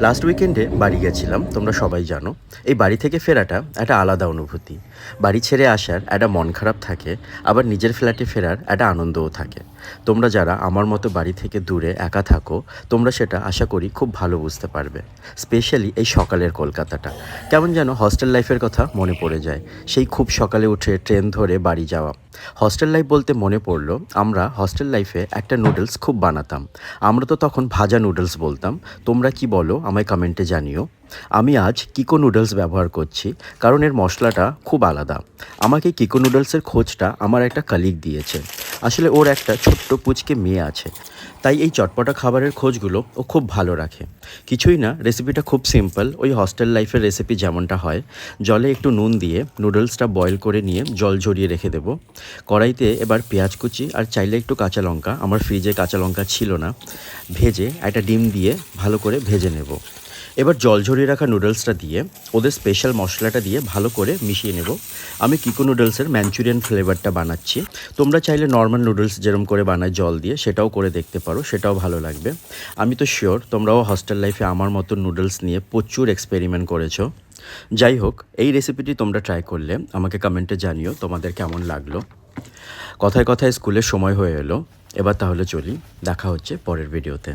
Last উইকেন্ডে বাড়ি গেছিলাম, তোমরা সবাই জানো। এই বাড়ি থেকে ফেরাটা একটা আলাদা অনুভূতি। বাড়ি ছেড়ে আসার একটা মন খারাপ থাকে, আবার নিজের ফ্ল্যাটে ফেরার একটা আনন্দও থাকে। তোমরা যারা আমার মতো বাড়ি থেকে দূরে একা থাকো, তোমরা সেটা আশা করি খুব ভালো বুঝতে পারবে। স্পেশালি এই সকালের কলকাতাটা। কেমন যেন হস্টেল লাইফের কথা মনে পড়ে যায়। সেই খুব সকালে উঠে ট্রেন ধরে বাড়ি যাওয়া। হস্টেল লাইফ বলতে মনে পড়ল, আমরা হস্টেল লাইফে একটা নুডলস খুব বানাতাম। আমরা তো তখন ভাজা নুডলস বলতাম। তোমরা কি বলো, আমায় কমেন্টে জানিও। আমি আজ কিকো নুডলস ব্যবহার করছি, কারণ এর মশলাটা খুব আলাদা। আমাকে কিকো নুডলসের খোঁজটা আমার একটা কালিগ দিয়েছে। আসলে ওর একটা ছোট্ট পুচকে মেয়ে আছে। তাই এই চটপটা খাবারের খোঁজগুলো ও খুব ভালো রাখে। কিছুই না রেসিপিটা খুব সিম্পল ওই হস্টেল লাইফের রেসিপি যেমনটা হয়। জলে একটু নুন দিয়ে নুডলসটা বয়েল করে নিয়ে জল ঝরিয়ে রেখে দেবো। কড়াইতে এবার পেঁয়াজ কুচি আর চাইলে একটু কাঁচা লঙ্কা, আমার ফ্রিজে কাঁচা লঙ্কা ছিল না। ভেজে একটা ডিম দিয়ে ভালো করে ভেজে নেব। এবার জল ঝরিয়ে রাখা নুডলসটা দিয়ে ওদের স্পেশাল মশলাটা দিয়ে ভালো করে মিশিয়ে নেব। আমি কিকো নুডলসের ম্যাঞ্চুরিয়ান ফ্লেভারটা বানাচ্ছি। তোমরা চাইলে নর্মাল নুডলস যেরকম করে বানায় জল দিয়ে সেটাও করে দেখতে পারো, সেটাও ভালো লাগবে। আমি তো শিওর তোমরাও হস্টেল লাইফে আমার মতো নুডলস নিয়ে প্রচুর এক্সপেরিমেন্ট করেছ। যাই হোক, এই রেসিপিটি তোমরা ট্রাই করলে, আমাকে কমেন্টে জানিও তোমাদের কেমন লাগল। কথায় কথায় স্কুলে সময় হয়ে এলো, এবার তাহলে চলি, দেখা হচ্ছে পরের ভিডিওতে